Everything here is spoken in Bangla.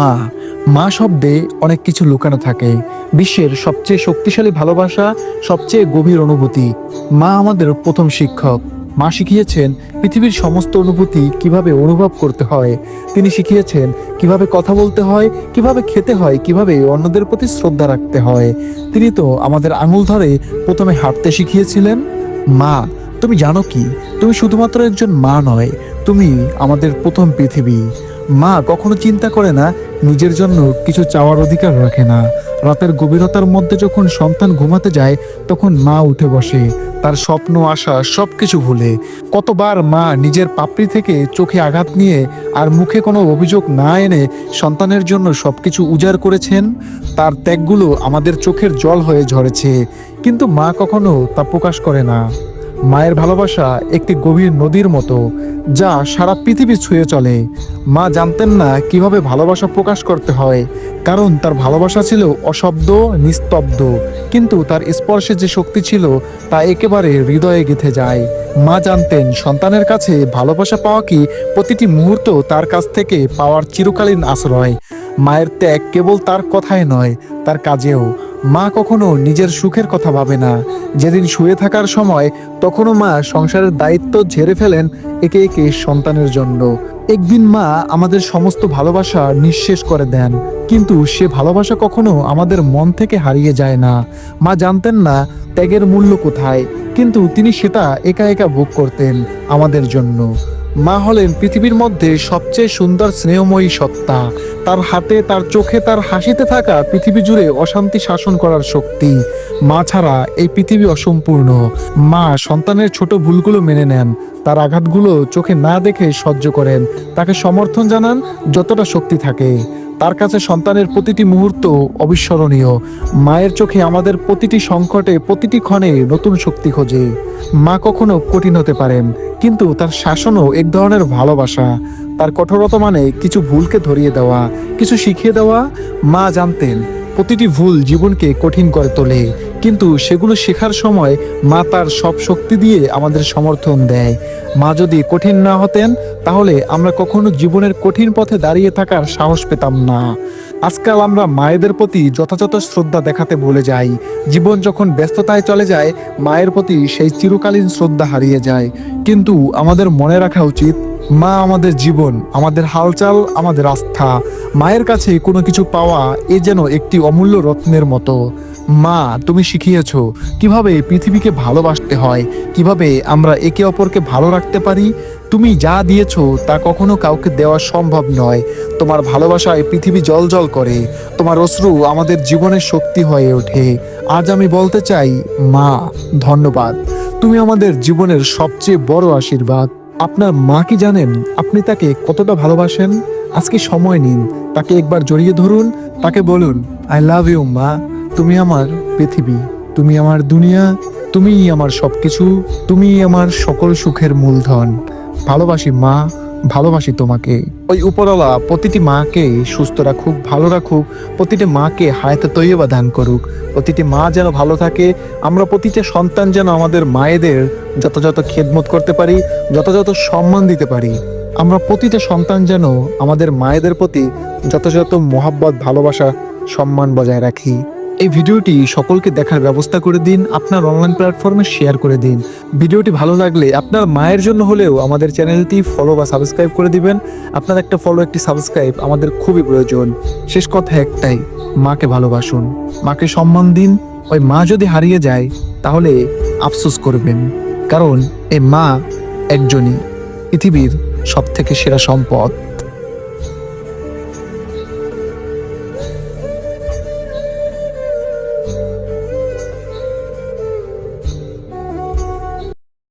মা মা শব্দে অনেক কিছু লুকানো থাকে। বিশ্বের সবচেয়ে শক্তিশালী ভালোবাসা, সবচেয়ে গভীর অনুভূতি। মা আমাদের প্রথম শিক্ষক। মা শিখিয়েছেন পৃথিবীর সমস্ত অনুভূতি কীভাবে অনুভব করতে হয়। তিনি শিখিয়েছেন কীভাবে কথা বলতে হয়, কীভাবে খেতে হয়, কীভাবে অন্যদের প্রতি শ্রদ্ধা রাখতে হয়। তিনি তো আমাদের আঙুল ধরে প্রথমে হাঁটতে শিখিয়েছিলেন। মা, তুমি জানো কি? তুমি শুধুমাত্র একজন মা নয়, তুমি আমাদের প্রথম পৃথিবী। মা কখনো চিন্তা করে না নিজের জন্য কিছু চাওয়ার অধিকার রাখে না। রাতের গভীরতার মধ্যে যখন সন্তান ঘুমাতে যায়, তখন মা উঠে বসে, তার স্বপ্ন, আশা সব কিছু ভুলে। কতবার মা নিজের পাপড়ি থেকে চোখে আঘাত নিয়ে আর মুখে কোনো অভিযোগ না এনে সন্তানের জন্য সব কিছু উজাড় করেছেন? তার ত্যাগগুলো আমাদের চোখের জল হয়ে ঝরেছে। কিন্তু মা কখনো তা প্রকাশ করে না। মায়ের ভালোবাসা একটি গভীর নদীর মতো, যা সারা পৃথিবী ছুঁয়ে চলে। মা জানতেন না কীভাবে ভালোবাসা প্রকাশ করতে হয়, কারণ তার ভালোবাসা ছিল অশব্দ, নিস্তব্ধ। কিন্তু তার স্পর্শে যে শক্তি ছিল, তা একেবারে হৃদয়ে গেঁথে যায়। মা জানতেন, সন্তানের কাছে ভালোবাসা পাওয়া কি প্রতিটি মুহূর্ত তার কাছ থেকে পাওয়ার চিরকালীন আশ্রয়। মায়ের ত্যাগ কেবল তার কথায় নয়, তার কাজেও। মা কখনো নিজের সুখের কথা ভাবে না। যেদিন শুয়ে থাকার সময়, তখনও মা সংসারের দায়িত্ব ঝেড়ে ফেলেন একে একে সন্তানের জন্য। একদিন মা আমাদের সমস্ত ভালোবাসা নিঃশেষ করে দেন, কিন্তু সে ভালোবাসা কখনো আমাদের মন থেকে হারিয়ে যায় না। মা জানতেন না ত্যাগের মূল্য কোথায়, কিন্তু তিনি সেটা একা একা ভোগ করতেন আমাদের জন্য। মা হলেন পৃথিবীর মধ্যে সবচেয়ে সুন্দর স্নেহময়ী সত্তা। তার হাতে, তার চোখে, তার হাসিতে থাকা পৃথিবী জুড়ে অশান্তি শাসন করার শক্তি। মা ছাড়া এই পৃথিবী অসম্পূর্ণ। মা সন্তানের ছোট ভুলগুলো মেনে নেন। তার আঘাতগুলো চোখে না দেখে সহ্য করেন। তাকে সমর্থন জানান যতটা শক্তি থাকে। তার কাছে সন্তানের প্রতিটি মুহূর্ত অবিস্মরণীয়। মায়ের চোখে আমাদের প্রতিটি সংকটে, প্রতিটি ক্ষণে নতুন শক্তি খোঁজে। মা কখনো কঠিন হতে পারেন, কিন্তু তার শাসনও এক ধরনের ভালোবাসা। তার কঠোরতা মানে কিছু ভুলকে ধরিয়ে দেওয়া, কিছু শিখিয়ে দেওয়া। মা জানতেন প্রতিটি ভুল জীবনকে কঠিন করে তোলে। কিন্তু সেগুলো শেখার সময় মা তার সব শক্তি দিয়ে আমাদের সমর্থন দেয়। মা যদি কঠিন না হতেন, তাহলে আমরা কখনো জীবনের কঠিন পথে দাঁড়িয়ে থাকার সাহস পেতাম না। আজকাল আমরা মায়েদের প্রতি যথাযথ শ্রদ্ধা দেখাতে ভুলে যাই। জীবন যখন ব্যস্ততায় চলে যায়, মায়ের প্রতি সেই চিরকালীন শ্রদ্ধা হারিয়ে যায়। কিন্তু আমাদের মনে রাখা উচিত মা আমাদের জীবন, আমাদের হালচাল, আমাদের আস্থা। মায়ের কাছে কোনো কিছু পাওয়া এ যেন একটি অমূল্য রত্নের মতো। মা, তুমি শিখিয়েছ কীভাবে পৃথিবীকে ভালোবাসতে হয়, কীভাবে আমরা একে অপরকে ভালো রাখতে পারি। তুমি যা দিয়েছ তা কখনো কাউকে দেওয়া সম্ভব নয়। তোমার ভালোবাসায় পৃথিবী জল জল করে, তোমার অশ্রু আমাদের জীবনের শক্তি হয়ে ওঠে। আজ আমি বলতে চাই, মা, ধন্যবাদ। তুমি আমাদের জীবনের সবচেয়ে বড় আশীর্বাদ। আপনার মা কি জানেন? আপনি তাকে কতটা ভালোবাসেন? আজকে সময় নিন। তাকে একবার জড়িয়ে ধরুন। তাকে বলুন আই লাভ ইউ মা। তুমি আমার পৃথিবী। তুমি আমার দুনিয়া। তুমিই আমার সবকিছু। তুমিই আমার সকল সুখের মূলধন। ভালোবাসি, মা। ভালোবাসি তোমাকে। ওই উপরওয়ালা প্রতিটি মাকে সুস্থ রাখুক, ভালো রাখুক, প্রতিটি মাকে হায়াতে তৈবা দান করুক। প্রতিটি মা যেন ভালো থাকে, আমরা প্রতিটা সন্তান যেন আমাদের মায়েদের যথাযথ খেদমত করতে পারি, যথাযথ সম্মান দিতে পারি। আমরা প্রতিটা সন্তান যেন আমাদের মায়েদের প্রতি যথাযথ মোহাব্বত, ভালোবাসা, সম্মান বজায় রাখি। এই ভিডিওটি সকলকে দেখার ব্যবস্থা করে দিন, আপনার অনলাইন প্ল্যাটফর্মে শেয়ার করে দিন। ভিডিওটি ভালো লাগলে আপনার মায়ের জন্য হলেও আমাদের চ্যানেলটি ফলো বা সাবস্ক্রাইব করে দিবেন। আপনার একটা ফলো একটি সাবস্ক্রাইব আমাদের খুবই প্রয়োজন। শেষ কথা একটাই, মাকে ভালোবাসুন। মাকে সম্মান দিন, ওই মা যদি হারিয়ে যায়, তাহলে আফসোস করবেন। কারণ এই মা একজনই, পৃথিবীর সব থেকে সেরা সম্পদ।